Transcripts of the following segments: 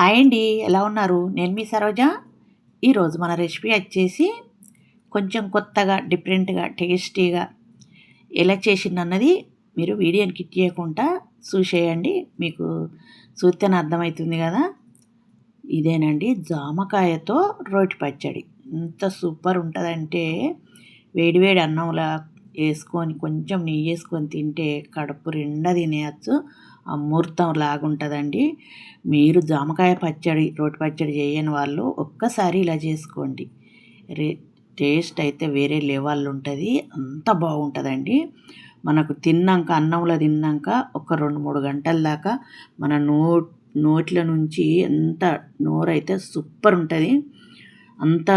Hi అండి ఎలా ఉన్నారు? నేను మీ సరోజ. ఈరోజు మన రెసిపీ వచ్చేసి కొంచెం కొత్తగా డిఫరెంట్గా టేస్టీగా ఎలా చేసిందన్నది మీరు వీడియోని కిట్ చేయకుండా చూసేయండి. మీకు చూస్తేనే అర్థమవుతుంది కదా. ఇదేనండి జామకాయతో రోటి పచ్చడి. ఎంత సూపర్ ఉంటుందంటే వేడివేడి అన్నంలా వేసుకొని కొంచెం నెయ్యి వేసుకొని తింటే కడుపు నిండా తినేయచ్చు. అమృతం లాగుంటుందండి. మీరు జామకాయ పచ్చడి రోటి పచ్చడి చేయని వాళ్ళు ఒక్కసారి ఇలా చేసుకోండి. రే టేస్ట్ అయితే వేరే లెవెల్ ఉంటుంది. అంత బాగుంటుందండి. మనకు తిన్నాక అన్నంలో తిన్నాక ఒక రెండు మూడు గంటల దాకా మన నో నోట్ల నుంచి ఎంత నోరైతే సూపర్ ఉంటుంది. అంత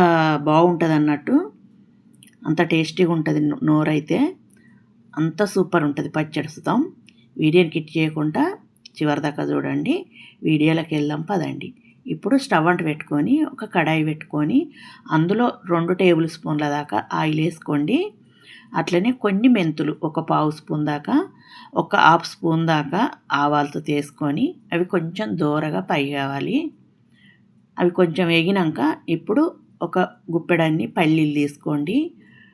బాగుంటుంది అన్నట్టు అంత టేస్టీగా ఉంటుంది నోరైతే. అంత సూపర్ ఉంటుంది పచ్చడి సుతం. వీడియోని కిట్ చేయకుండా చివరిదాకా చూడండి. వీడియోలోకి వెళ్దాం పదండి. ఇప్పుడు స్టవ్ అంట పెట్టుకొని ఒక కడాయి పెట్టుకొని అందులో రెండు టేబుల్ స్పూన్ల దాకా ఆయిల్ వేసుకోండి. అట్లనే కొన్ని మెంతులు ఒక పావు స్పూన్ దాకా ఒక హాఫ్ స్పూన్ దాకా ఆవాలతో తీసుకొని అవి కొంచెం దూరగా పై కావాలి అవి కొంచెం వేగినాక ఇప్పుడు ఒక గుప్పెడన్ని పల్లీలు తీసుకోండి.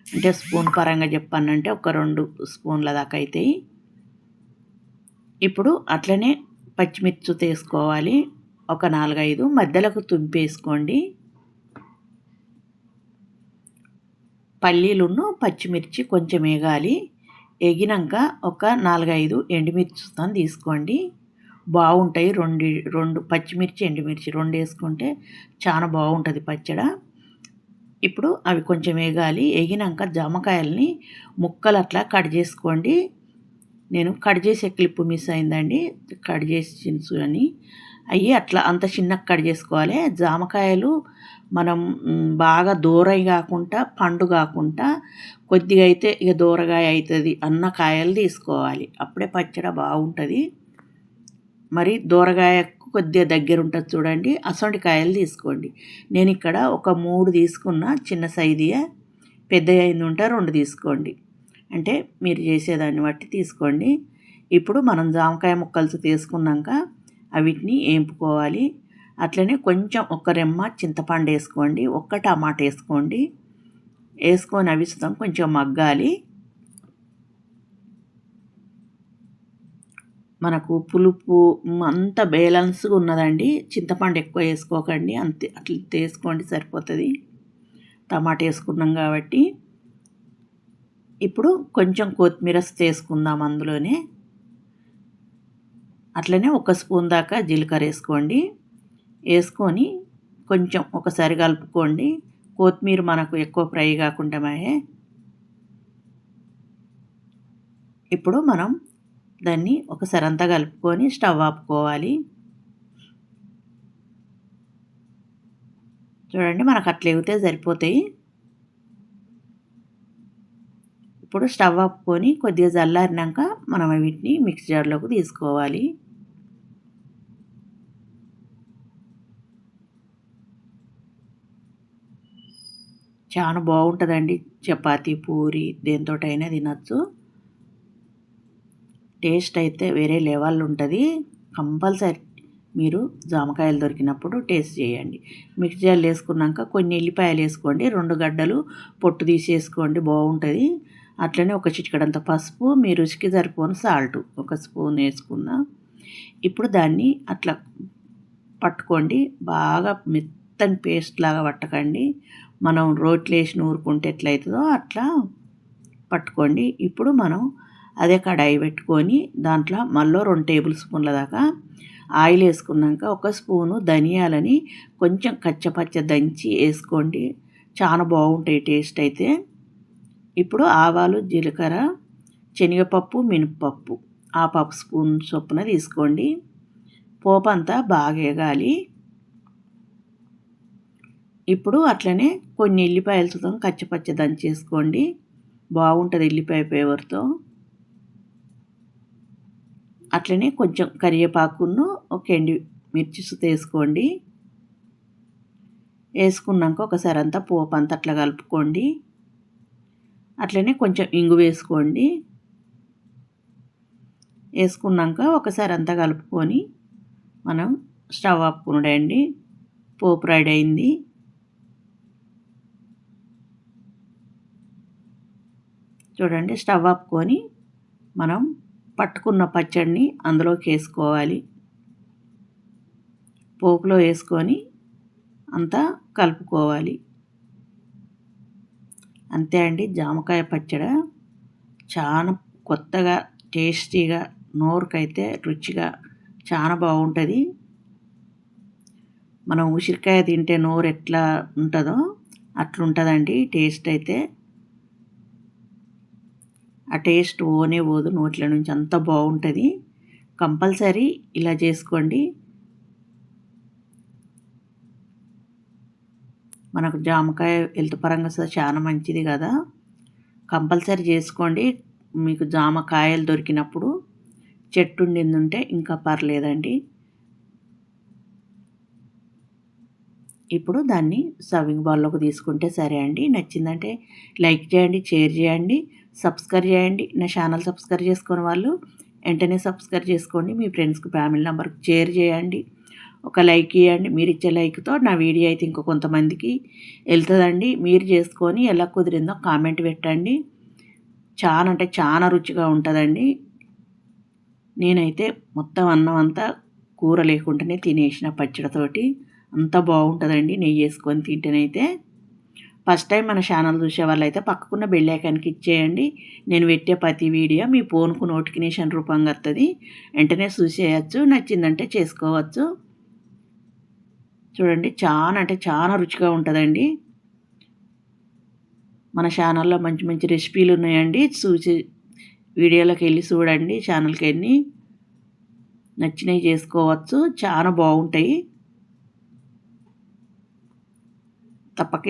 అంటే స్పూన్ పరంగా చెప్పానంటే ఒక రెండు స్పూన్ల దాకా అవుతాయి ఇప్పుడు అట్లనే పచ్చిమిర్చి తీసుకోవాలి. ఒక నాలుగైదు మధ్యలకు తుంపేసుకోండి. పల్లీలును పచ్చిమిర్చి కొంచెం వేగాలి. ఎగినాక ఒక నాలుగైదు ఎండుమిర్చితో తీసుకోండి. బాగుంటాయి రెండు రెండు పచ్చిమిర్చి ఎండుమిర్చి రెండు వేసుకుంటే చాలా బాగుంటుంది పచ్చడి. ఇప్పుడు అవి కొంచెం వేగాలి. ఎగినాక జామకాయల్ని ముక్కలు అట్లా కట్ చేసుకోండి. నేను కట్ చేసే క్లిప్ మిస్ అయిందండి. కట్ చేసి అని. అవి అట్లా అంత చిన్నగా కట్ చేసుకోవాలి. జామకాయలు మనం బాగా దూరై కాకుండా పండు కాకుండా కొద్దిగా అయితే ఇక దూరగాయ అవుతుంది అన్న కాయలు తీసుకోవాలి. అప్పుడే పచ్చడి బాగుంటుంది. మరి దూరగాయకు కొద్దిగా దగ్గర ఉంటుంది చూడండి. అసొంటి కాయలు తీసుకోండి. నేను ఇక్కడ ఒక మూడు తీసుకున్న. చిన్న సైజుయే. పెద్ద అయింది ఉంటే రెండు తీసుకోండి. అంటే మీరు చేసేదాన్ని బట్టి తీసుకోండి. ఇప్పుడు మనం జామకాయ ముక్కలు తీసుకున్నాక వీటిని ఏంపుకోవాలి. అట్లనే కొంచెం ఒక రెమ్మ చింతపండు వేసుకోండి ఒక్క టమాటా వేసుకోండి. వేసుకొని అవిస్తాం కొంచెం మగ్గాలి. మనకు పులుపు అంత బ్యాలెన్స్గా ఉన్నదండి. చింతపండు ఎక్కువ వేసుకోకండి అంతే. అట్లా వేసుకోండి సరిపోతుంది. టమాటా వేసుకున్నాం కాబట్టి ఇప్పుడు కొంచెం కొత్తిమీర వేసుకుందాం అందులోనే. అట్లనే ఒక స్పూన్ దాకా జీలకర్ర వేసుకోండి. వేసుకొని కొంచెం ఒకసారి కలుపుకోండి. కొత్తిమీర మనకు ఎక్కువ ఫ్రై కాకుండా ఇప్పుడు మనం దాన్ని ఒకసారి అంతా కలుపుకొని స్టవ్ ఆపుకోవాలి. చూడండి మనకు అట్లా ఎగితే సరిపోతాయి. ఇప్పుడు స్టవ్ ఆపుకొని కొద్దిగా చల్లారినాక మనం వీటిని మిక్స్ జార్లోకి తీసుకోవాలి. చాలా బాగుంటుందండి. చపాతీ పూరి దేంతోటైనా తినచ్చు. టేస్ట్ అయితే వేరే లెవెల్ ఉంటుంది. కంపల్సరీ మీరు జామకాయలు దొరికినప్పుడు టేస్ట్ చేయండి. మిక్చర్లు వేసుకున్నాక కొన్ని ఎల్లిపాయలు వేసుకోండి. రెండు గడ్డలు పొట్టు తీసేసుకోండి. బాగుంటుంది. అట్లనే ఒక చిటికడంత పసుపు మీ రుచికి సరిపోని సాల్ట్. ఒక స్పూన్ వేసుకున్నా ఇప్పుడు దాన్ని అట్లా పట్టుకోండి. బాగా మెత్తని పేస్ట్ లాగా పట్టకండి. మనం రోట్లు వేసి నూరుకుంటే ఎట్లయితుందో అట్లా పట్టుకోండి. ఇప్పుడు మనం అదే కడాయి పెట్టుకొని దాంట్లో మళ్ళీ రెండు టేబుల్ స్పూన్ల దాకా ఆయిల్ వేసుకున్నాక ఒక స్పూను ధనియాలని కొంచెం కచ్చపచ్చ దంచి వేసుకోండి. చాలా బాగుంటాయి టేస్ట్ అయితే. ఇప్పుడు ఆవాలు జీలకర్ర శనగపప్పు మినపప్పు ఆ పప్పు స్పూన్ చొప్పున తీసుకోండి. పోపు అంతా బాగా ఎగాలి ఇప్పుడు అట్లనే కొన్ని ఎల్లిపాయలతో కచ్చపచ్చ దంచేసుకోండి బాగుంటుంది ఎల్లిపాయ ఫ్లేవర్తో. అట్లనే కొంచెం కరివేపాకును ఒక ఎండి మిర్చి వేసుకోండి. వేసుకున్నాక ఒకసారి అంతా పోపు అంతా అట్లా కలుపుకోండి. అట్లనే కొంచెం ఇంగు వేసుకోండి. వేసుకున్నాక ఒకసారి అంతా కలుపుకొని మనం స్టవ్ ఆపుకున్నాడే పోపు రెడీ అయింది. చూడండి స్టవ్ ఆపుకొని మనం పట్టుకున్న పచ్చడిని అందులోకి వేసుకోవాలి. పోపులో వేసుకొని అంతా కలుపుకోవాలి. అంతే అండి. జామకాయ పచ్చడి చాలా కొత్తగా టేస్టీగా నోరుకైతే రుచిగా చాలా బాగుంటుంది. మనం ఉసిరికాయ తింటే నోరు ఎట్లా ఉంటుందో అట్లుంటుందండి. టేస్ట్ అయితే ఆ టేస్ట్ ఓనే పోదు. నోట్ల నుంచి అంత బాగుంటుంది. కంపల్సరీ ఇలా చేసుకోండి. మనకు జామకాయ హెల్త్ పరంగా చాలా మంచిది కదా. కంపల్సరీ చేసుకోండి. మీకు జామకాయలు దొరికినప్పుడు చెట్టు ఉంటే ఇంకా పర్లేదండి. ఇప్పుడు దాన్ని సర్వింగ్ బాల్లోకి తీసుకుంటే సరే అండి. నచ్చిందంటే లైక్ చేయండి షేర్ చేయండి సబ్స్క్రైబ్ చేయండి. నా ఛానల్ సబ్స్క్రైబ్ చేసుకున్న వాళ్ళు వెంటనే సబ్స్క్రైబ్ చేసుకోండి. మీ ఫ్రెండ్స్కి ఫ్యామిలీ నెంబర్కి షేర్ చేయండి. ఒక లైక్ ఇవ్వండి మీరు ఇచ్చే లైక్తో నా వీడియో అయితే ఇంకో కొంతమందికి వెళ్తుందండి. మీరు చేసుకొని ఎలా కుదిరిందో కామెంట్ పెట్టండి. చాలా అంటే చాలా రుచిగా ఉంటుందండి. నేనైతే మొత్తం అన్నం అంతా కూర లేకుండానే తినేసిన పచ్చడితోటి. అంత బాగుంటుందండి నెయ్యి వేసుకొని తింటేనైతే. ఫస్ట్ టైం మన ఛానల్ చూసే వాళ్ళైతే పక్కకున్న బెల్లైకానికి ఇచ్చేయండి. నేను పెట్టే ప్రతి వీడియో మీ ఫోన్కు నోటిఫికేషన్ రూపంగా వస్తుంది వెంటనే చూసేయచ్చు నచ్చిందంటే చేసుకోవచ్చు. చూడండి చాలా అంటే చాలా రుచిగా ఉంటుందండి. మన ఛానల్లో మంచి మంచి రెసిపీలు ఉన్నాయండి. చూసి వీడియోలోకి వెళ్ళి చూడండి ఛానల్కి వెళ్ళి. నచ్చినవి చేసుకోవచ్చు చాలా బాగుంటాయి. తప్పక